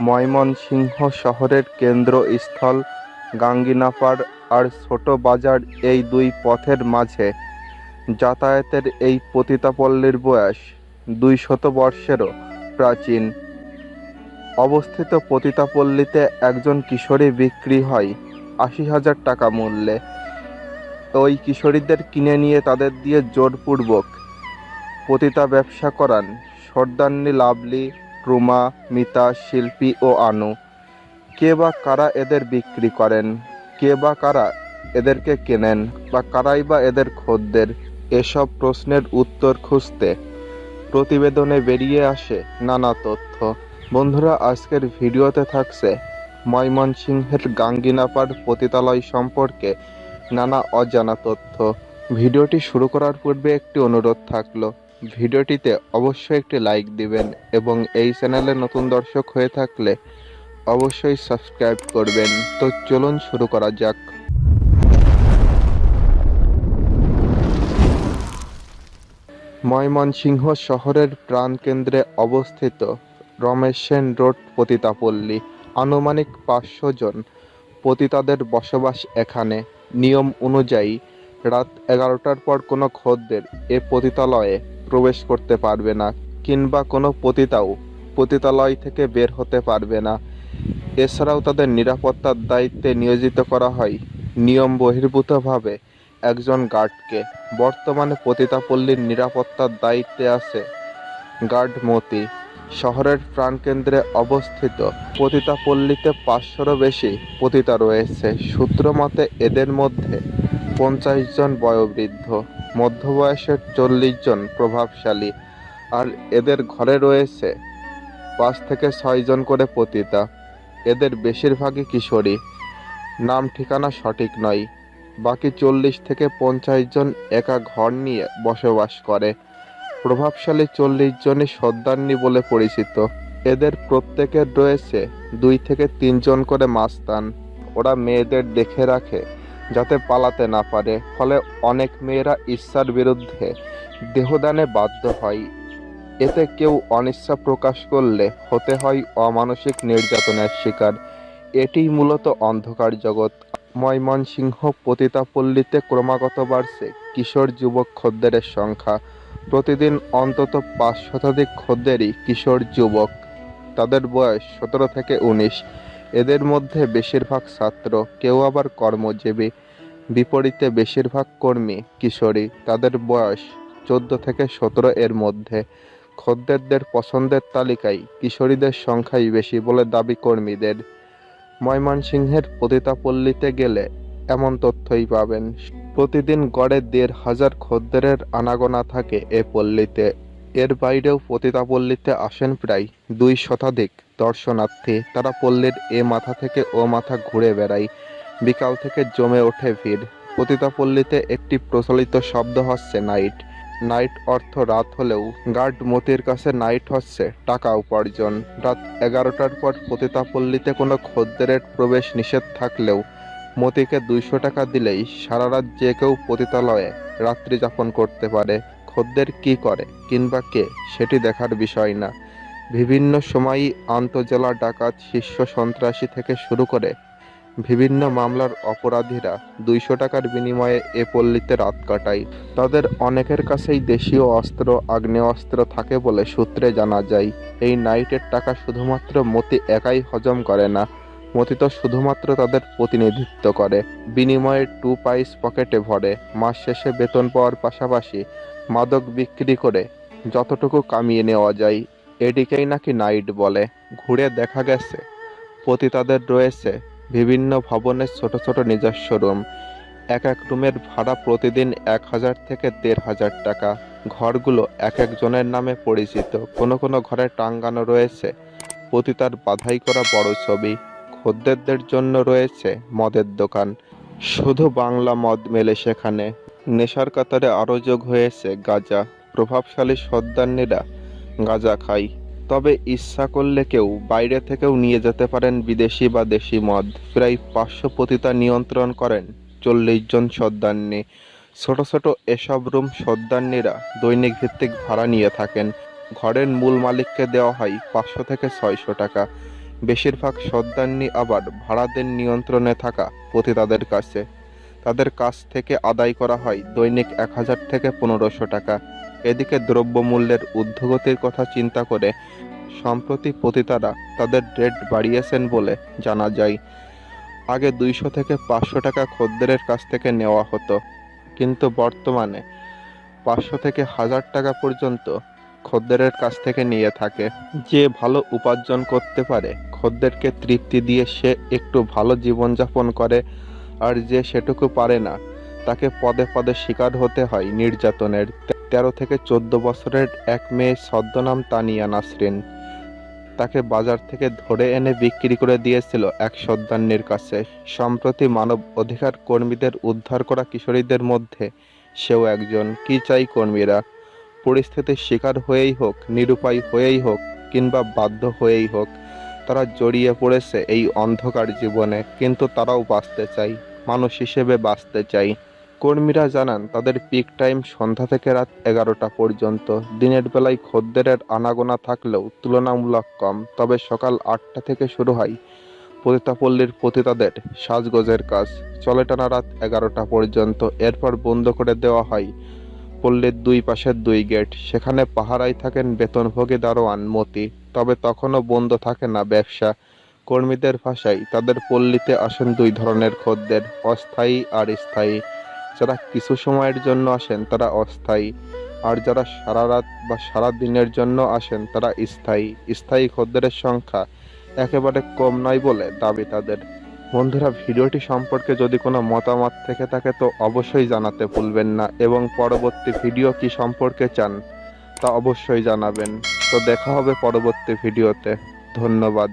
ময়মনসিংহ শহরের কেন্দ্রস্থল গাঙ্গিনাপাড় আর ছোট বাজার এই দুই পথের মাঝে। যাতায়াতের এই পতিতাপল্লীর বয়স দুই শত বর্ষেরও প্রাচীন। অবস্থিত পতিতাপল্লীতে একজন কিশোরী বিক্রি হয় আশি হাজার টাকা মূল্যে। ওই কিশোরীদের কিনে নিয়ে তাদের দিয়ে জোরপূর্বক পতিতা ব্যবসা করান সর্দান্নি লাভলি রুমা, মিতা, শিল্পী ও আনু। কে বা কারা এদের বিক্রি করেন? কে বা কারা এদেরকে কেনেন? বা কারাই বা এদের খদ্দের? এসব প্রশ্নের উত্তর খুঁজতে প্রতিবেদনে বেরিয়ে আসে নানা তথ্য। বন্ধুরা, আজকের ভিডিওতে থাকছে ময়মনসিংহের গাঙ্গিনাপাড় পতিতালয় সম্পর্কে নানা অজানা তথ্য। ভিডিওটি শুরু করার পূর্বে একটি অনুরোধ থাকল ভিডিওটিতে অবশ্যই একটি লাইক দিবেন এবং এই চ্যানেলে নতুন দর্শক হয়ে থাকলে অবশ্যই সাবস্ক্রাইব করবেন। তো চলুন শুরু করা যাক। ময়মনসিংহ শহরের প্রাণকেন্দ্রে অবস্থিত রমেশ সেন রোড, পতিতাপল্লী। আনুমানিক পাঁচশো জন পতিতাদের বসবাস এখানে। নিয়ম অনুযায়ী রাত এগারোটার পর কোনো খদ্দের এ পতিতালয়ে প্রবেশ করতে পারবে না, কিংবা কোনো পতিতাও পতিতালয় থেকে বের হতে পারবে না। এছাড়াও তাদের নিরাপত্তার দায়িত্বে নিয়োজিত করা হয়। নিয়ম বহির্ভূতভাবে একজন গার্ডকে। বর্তমানে পতিতাপল্লীর নিরাপত্তার দায়িত্বে আছে গার্ড মতি। শহরের প্রাণকেন্দ্রে অবস্থিত পতিতাপল্লীতে পাঁচশোরও বেশি পতিতা রয়েছে। সূত্র মতে এদের মধ্যে পঞ্চাশ জন বয়োবৃদ্ধ। মধ্যবয়সের চল্লিশ জন প্রভাবশালী, আর এদের ঘরে রয়েছে পাঁচ থেকে ছয় জন করে পতিতা। এদের বেশিরভাগই কিশোরী। নাম ঠিকানা সঠিক নয়। বাকি চল্লিশ থেকে পঞ্চাশ জন একা ঘর নিয়ে বসবাস করে। প্রভাবশালী চল্লিশ জনই সর্দারনি বলে পরিচিত। এদের প্রত্যেকের রয়েছে দুই থেকে তিনজন করে মাস্তান। ওরা মেয়েদের দেখে রাখে। যাতে পালাতে না পারে, ফলে অনেক মেয়েরা ইচ্ছার বিরুদ্ধে দেহদানে বাধ্য হয়। এতে কেউ অনিচ্ছা প্রকাশ করলে হতে হয় অমানসিক নির্যাতনের শিকার। এটিই মূলত অন্ধকার জগৎ। ময়মনসিংহ পতিতাপল্লীতে ক্রমাগত বাড়ছে কিশোর যুবক খদ্দেরের সংখ্যা। প্রতিদিন অন্তত পাঁচ শতাধিক খদ্দেরই কিশোর যুবক। তাদের বয়স সতেরো থেকে উনিশ। এদের মধ্যে বেশিরভাগ ছাত্র, কেউ আবার কর্মজীবী। বিপরীতে বেশিরভাগ কর্মী, কিশোরী। তাদের বয়স চোদ্দ থেকে সতেরো এর মধ্যে। খদ্দেরদের পছন্দের তালিকায় কিশোরীদের সংখ্যাই বেশি বলে দাবি কর্মীদের। ময়মনসিংহের পতিতাপল্লীতে গেলে এমন তথ্যই পাবেন। প্রতিদিন গড়ে দেড় হাজার খদ্দেরের আনাগোনা থাকে এ পল্লীতে। এর বাইরেও পতিতাপল্লীতে আসেন প্রায় দুই শতাধিক। দর্শনার্থী, তারা পল্লীর এ মাথা থেকে ও মাথা ঘুরে বেড়ায়। বিকাল থেকে জমে ওঠে ভিড়। পতিতাপল্লীতে একটি প্রচলিত শব্দ হচ্ছে নাইট নাইট অর্থ রাত হলেও, গার্ড মতির কাছে নাইট হচ্ছে টাকা উপার্জন। রাত এগারোটার পর পতিতাপল্লীতে কোনো খদ্দেরের প্রবেশ নিষেধ থাকলেও, মতিকে দুইশো টাকা দিলেই সারা রাত যে কেউ পতিতালয়ে রাত্রি যাপন করতে পারে। খদ্দের কি করে কিংবা কে, সেটি দেখার বিষয় না। বিভিন্ন সময়ই আন্তজেলা ডাকাত শীর্ষ সন্ত্রাসী থেকে শুরু করে বিভিন্ন মামলার অপরাধীরা দুইশো টাকার বিনিময়ে এ পল্লীতে রাত কাটায়। তাদের অনেকের কাছেই দেশীয় অস্ত্র, আগ্নেয়াস্ত্র থাকে বলে সূত্রে জানা যায়। এই নাইটের টাকা শুধুমাত্র মতি একাই হজম করে না, মতি তো শুধুমাত্র তাদের প্রতিনিধিত্ব করে। বিনিময়ে টু পাইস পকেটে ভরে, মাস শেষে বেতন পাওয়ার পাশাপাশি মাদক বিক্রি করে যতটুকু কামিয়ে নেওয়া যায়। এটিকেই নাকি নাইট বলে, ঘুরে দেখা গেছে। পতিতাদের রয়েছে বিভিন্ন ভবনের ছোট ছোট নিজস্ব রুম। এক এক রুমের ভাড়া প্রতিদিন এক হাজার থেকে দেড় হাজার টাকা। ঘরগুলো এক একজনের নামে পরিচিত। কোনো কোনো ঘরে টাঙ্গানো রয়েছে পতিতার বাধাই করা বড় ছবি। খদ্দেরদের জন্য রয়েছে মদের দোকান। শুধু বাংলা মদ মেলে সেখানে। নেশার কাতারে আরও যোগ হয়েছে গাঁজা। প্রভাবশালী সর্দারনীরা গাঁজা খায় তবে ইচ্ছা করলে কেউ বাইরে থেকেও নিয়ে যেতে পারেন বিদেশি বা দেশি মদ। প্রায় পাঁচশো পতিতা নিয়ন্ত্রণ করেন চল্লিশ জন সর্দারনি ছোট ছোট এসব রুম সর্দারনিরা দৈনিক ভিত্তিক ভাড়া নিয়ে থাকেন। ঘরের মূল মালিককে দেওয়া হয় পাঁচশো থেকে ছয়শো টাকা। বেশিরভাগ সর্দারনি আবার ভাড়াদের নিয়ন্ত্রণে থাকা পতিতাদের কাছে। তাদের কাছ থেকে আদায় করা হয় দৈনিক এক হাজার থেকে পনেরোশো টাকা। এদিকে দ্রব্যমূল্যের ঊর্ধ্বগতির কথা চিন্তা করে সম্প্রতি পতিতারা তাদের রেট বাড়িয়েছেন বলে জানা যায়। আগে দুইশো থেকে পাঁচশো টাকা খদ্দেরের কাছ থেকে নেওয়া হতো। কিন্তু বর্তমানে পাঁচশো থেকে হাজার টাকা পর্যন্ত খদ্দেরের কাছ থেকে নিয়ে থাকে। যে ভালো উপার্জন করতে পারে, খদ্দেরকে তৃপ্তি দিয়ে সে একটু ভালো জীবনযাপন করে আর যে সেটুকু পারে না, তাকে পদে পদে শিকার হতে হয় নির্যাতনের। তেরো থেকে চোদ্দ বছরের এক মেয়ে ছদ্মনাম তানিয়া নাসরিন। তাকে বাজার থেকে ধরে এনে বিক্রি করে দিয়েছিল এক সর্দান্নির কাছে। সম্প্রতি মানব অধিকার কর্মীদের উদ্ধার করা কিশোরীদের মধ্যে সেও একজন। কি চাই কর্মীরা? পরিস্থিতির শিকার হয়েই হোক, নিরুপায় হয়েই হোক, কিংবা বাধ্য হয়েই হোক, তারা জড়িয়ে পড়েছে এই অন্ধকার জীবনে, কিন্তু তারাও বাঁচতে চাই, মানুষ হিসেবে বাঁচতে চাই। কর্মীরা জানান, তাদের পিক টাইম সন্ধ্যা থেকে রাত এগারোটা পর্যন্ত। দিনের বেলায় খদ্দেরের আনাগোনা থাকলেও তুলনামূলক কম, তবে সকাল আটটা থেকে শুরু হয় পতিতাপল্লীর পতিতাদের সাজগোজের কাজ। চলে টানা রাত এগারোটা পর্যন্ত, এরপর বন্ধ করে দেওয়া হয় পল্লীর দুই পাশের দুই গেট সেখানে পাহারায় থাকেন বেতনভোগী দারোয়ান মতি, তবে তখনও বন্ধ থাকে না ব্যবসা। কর্মীদের ভাষায় তাদের পল্লীতে আসেন দুই ধরনের খদ্দের, অস্থায়ী আর স্থায়ী। যারা কিছু সময়ের জন্য আসেন, তারা অস্থায়ী। আর যারা সারা রাত বা সারা দিনের জন্য আসেন, তারা স্থায়ী। স্থায়ী খদ্দেরের সংখ্যা একেবারে কম নয় বলে দাবি তাদের। বন্ধুরা, ভিডিওটি সম্পর্কে যদি কোনো মতামত থেকে থাকে, তো অবশ্যই জানাতে ভুলবেন না। এবং পরবর্তী ভিডিও কি সম্পর্কে চান, তা অবশ্যই জানাবেন। তো দেখা হবে পরবর্তী ভিডিওতে। ধন্যবাদ।